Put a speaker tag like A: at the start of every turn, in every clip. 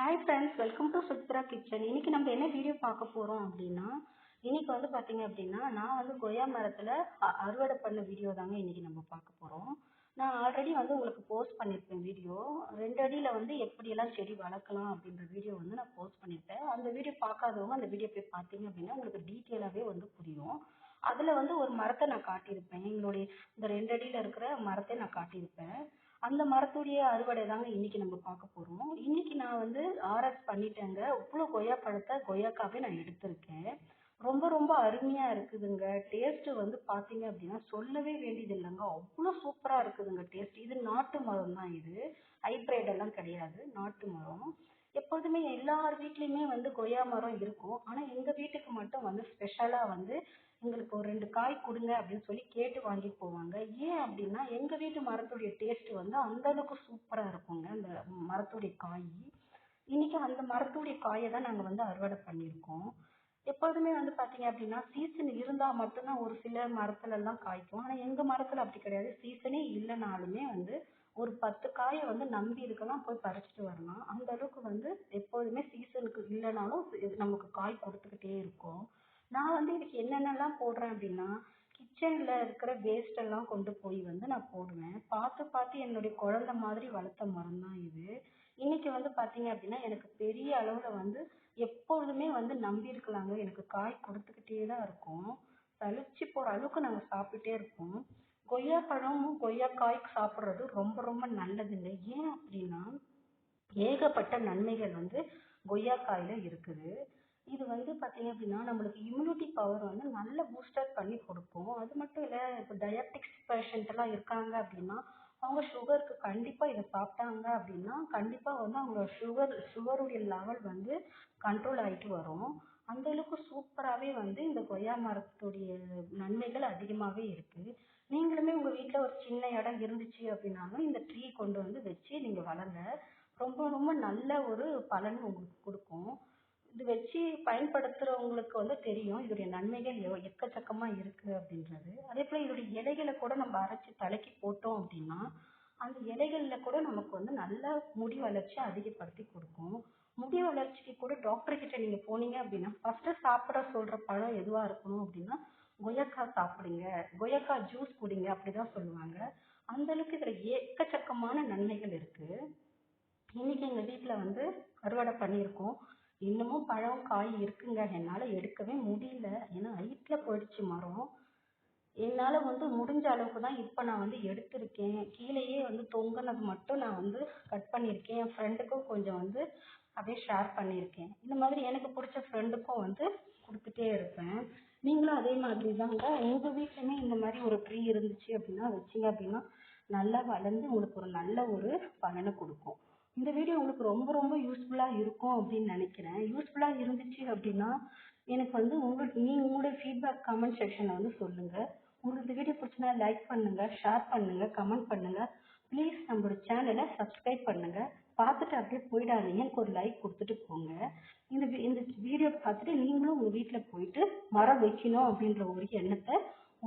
A: Hi friends welcome to Suthra kitchen இன்னைக்கு நம்ம என்ன வீடியோ பார்க்க போகிறோம் அப்படின்னா இன்னைக்கு வந்து பார்த்தீங்க அப்படின்னா நான் வந்து கொய்யா மரத்தில் அ- அறுவடை பண்ண வீடியோ தாங்க இன்னைக்கு நம்ம பார்க்க போகிறோம் நான் ஆல்ரெடி வந்து உங்களுக்கு போஸ்ட் பண்ணியிருப்பேன் வீடியோ ரெண்டு அடியில் வந்து எப்படியெல்லாம் செடி வளர்க்கலாம் அப்படின்ற வீடியோ வந்து நான் போஸ்ட் பண்ணியிருப்பேன் அந்த வீடியோ பார்க்காதவங்க அந்த வீடியோ போய் பார்த்தீங்க அப்படின்னா உங்களுக்கு டீட்டெயிலாகவே வந்து புரியும். அதில் வந்து ஒரு மரத்தை நான் காட்டியிருப்பேன். எங்களுடைய இந்த ரெண்டு அடியில் இருக்கிற மரத்தை நான் காட்டியிருப்பேன். அந்த மரத்துடைய அறுவடை தாங்க இன்னைக்கு நம்ம பார்க்க போறோம். இன்னைக்கு நான் வந்து ஆர்எஸ் பண்ணிட்டேங்க. இவ்வளோ கொய்யா பழத்தை கொய்யாக்காவே நான் எடுத்திருக்கேன். ரொம்ப ரொம்ப அருமையா இருக்குதுங்க. டேஸ்ட் வந்து பாத்தீங்க அப்படின்னா சொல்லவே வேண்டியது இல்லைங்க அவ்வளோ சூப்பரா இருக்குதுங்க டேஸ்ட் இது நாட்டு மரம் தான் இது. ஹைபிரிட் எல்லாம் கிடையாது. நாட்டு மரம். எப்போதுமே எல்லார் வீட்லயுமே வந்து கொய்யா மரம் இருக்கும். ஆனா எங்க வீட்டுக்கு மட்டும் வந்து ஸ்பெஷலா வந்து எங்களுக்கு ஒரு ரெண்டு காய் கொடுங்க அப்படின்னு சொல்லி கேட்டு வாங்கிட்டு போவாங்க. ஏன் அப்படின்னா எங்க வீட்டு மரத்துடைய டேஸ்ட் வந்து அந்த அளவுக்கு சூப்பரா இருக்குங்க அந்த மரத்துடைய காய். இன்னைக்கு அந்த மரத்துடைய காயை தான் நாங்க வந்து அறுவடை பண்ணியிருக்கோம். எப்போதுமே வந்து பாத்தீங்க அப்படின்னா சீசன் இருந்தா மட்டும்தான் ஒரு சில மரத்துல எல்லாம் காய்க்கும். ஆனா எங்க மரத்துல அப்படி கிடையாது. சீசனே இல்லைனாலுமே வந்து ஒரு பத்து காயை வந்து நம்பி இருக்கலாம் போய் பறிச்சுட்டு வரலாம். அந்த அளவுக்கு வந்து எப்போதுமே சீசனுக்கு இல்லைனாலும் இது நமக்கு காய் கொடுத்துக்கிட்டே இருக்கும். நான் வந்து இதுக்கு என்னென்னலாம் போடுறேன் அப்படின்னா கிச்சனில் இருக்கிற வேஸ்ட் எல்லாம் கொண்டு போய் வந்து நான் போடுவேன். பார்த்து பார்த்து என்னுடைய குழந்தை மாதிரி வளர்த்த மரம் தான் இது. இன்னைக்கு வந்து பார்த்தீங்க அப்படின்னா எனக்கு பெரிய அளவில் வந்து எப்பொழுதுமே வந்து நம்பி இருக்கலாங்க. எனக்கு காய் கொடுத்துக்கிட்டே தான் இருக்கும். சலிச்சு போகிற அளவுக்கு நாங்கள் சாப்பிட்டுட்டே இருப்போம். கொய்யா பழமும் கொய்யாக்காய் சாப்பிடுறது ரொம்ப ரொம்ப நல்லதுங்க. ஏன் அப்படின்னா ஏகப்பட்ட நன்மைகள் வந்து கொய்யாக்காயில் இருக்குது. இது வந்து பார்த்தீங்க அப்படின்னா நம்மளுக்கு இம்யூனிட்டி பவர் வந்து நல்ல பூஸ்டர் பண்ணி கொடுக்கும். அது மட்டும் இல்லை இப்போ டயபெட்டிக்ஸ் பேஷண்ட் எல்லாம் இருக்காங்க அப்படின்னா அவங்க சுகருக்கு கண்டிப்பாக இதை சாப்பிட்டாங்க அப்படின்னா கண்டிப்பாக வந்து அவங்களோட சுகர் சுகருடைய லெவல் வந்து கண்ட்ரோல் ஆகிட்டு வரும். அந்த அளவுக்கு சூப்பராகவே வந்து இந்த கொய்யா மரத்துடைய நன்மைகள் அதிகமாகவே இருக்கு. நீங்களுமே உங்கள் வீட்டில் ஒரு சின்ன இடம் இருந்துச்சு அப்படின்னாலும் இந்த ட்ரீ கொண்டு வந்து வச்சு நீங்கள் வளருங்க ரொம்ப ரொம்ப நல்ல ஒரு பலன் உங்களுக்கு கொடுக்கும். இது வச்சு பயன்படுத்துறவங்களுக்கு வந்து தெரியும் இதோடைய நன்மைகள் எவ் எக்கச்சக்கமா இருக்கு அப்படின்றது. அதே போல் இதோடைய இலைகளை கூட நம்ம அரைச்சி தலைக்கு போட்டோம் அப்படின்னா அந்த இலைகளில் கூட நமக்கு வந்து நல்ல முடி வளர்ச்சி அதிகப்படுத்தி கொடுக்கும். முடி வளர்ச்சிக்கு கூட டாக்டர் கிட்ட நீங்கள் போனீங்க அப்படின்னா ஃபர்ஸ்ட்டு சாப்பிட சொல்ற பழம் எதுவாக இருக்கணும் அப்படின்னா கொய்யாக்காய் சாப்பிடுங்க. கொய்யாக்காய் ஜூஸ் குடிங்க அப்படிதான் சொல்லுவாங்க. அந்த அளவுக்கு இதுல எக்கச்சக்கமான நன்மைகள் இருக்கு. இன்னைக்கு எங்கள் வீட்டில் வந்து அறுவடை பண்ணியிருக்கோம். இன்னமும் பழம் காய் இருக்குங்க. என்னால எடுக்கவே முடியல. ஏன்னா ஹைட்டில் போயிடுச்சு மரம். என்னால வந்து முடிஞ்ச அளவுக்கு தான் இப்ப நான் வந்து எடுத்திருக்கேன். கீழேயே வந்து தொங்குனது மட்டும் நான் வந்து கட் பண்ணியிருக்கேன். என் ஃப்ரெண்டுக்கும் கொஞ்சம் வந்து அப்படியே ஷேர் பண்ணியிருக்கேன். இந்த மாதிரி எனக்கு பிடிச்ச ஃப்ரெண்டுக்கும் வந்து கொடுத்துட்டே இருப்பேன். நீங்களும் அதே மாதிரி தாங்க. உங்க வீட்லயுமே இந்த மாதிரி ஒரு ட்ரீ இருந்துச்சு அப்படின்னா வச்சீங்க அப்படின்னா நல்லா வளர்ந்து உங்களுக்கு ஒரு நல்ல ஒரு பலனை கொடுக்கும். இந்த வீடியோ உங்களுக்கு ரொம்ப ரொம்ப யூஸ்ஃபுல்லாக இருக்கும் அப்படின்னு நினைக்கிறேன். யூஸ்ஃபுல்லாக இருந்துச்சு அப்படின்னா எனக்கு வந்து உங்களுக்கு நீங்க உங்களுடைய ஃபீட்பேக் கமெண்ட் செக்ஷனில் வந்து சொல்லுங்கள் உங்களுக்கு இந்த வீடியோ பிடிச்சினா லைக் பண்ணுங்கள் ஷேர் பண்ணுங்கள் கமெண்ட் பண்ணுங்கள் ப்ளீஸ் நம்மளோட சேனலை சப்ஸ்கிரைப் பண்ணுங்கள் பார்த்துட்டு அப்படியே போயிடாதீங்க. எனக்கு ஒரு லைக் கொடுத்துட்டு போங்க. இந்த இந்த வீடியோ பார்த்துட்டு நீங்களும் உங்கள் வீட்டில் போயிட்டு மரம் வைக்கணும் அப்படின்ற ஒரு எண்ணத்தை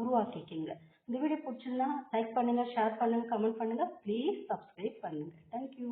A: உருவாக்கிக்கிங்க. இந்த வீடியோ பிடிச்சிருந்தா லைக் பண்ணுங்க ஷேர் பண்ணுங்கள் கமெண்ட் பண்ணுங்க. ப்ளீஸ் சப்ஸ்கிரைப் பண்ணுங்கள் தேங்க்யூ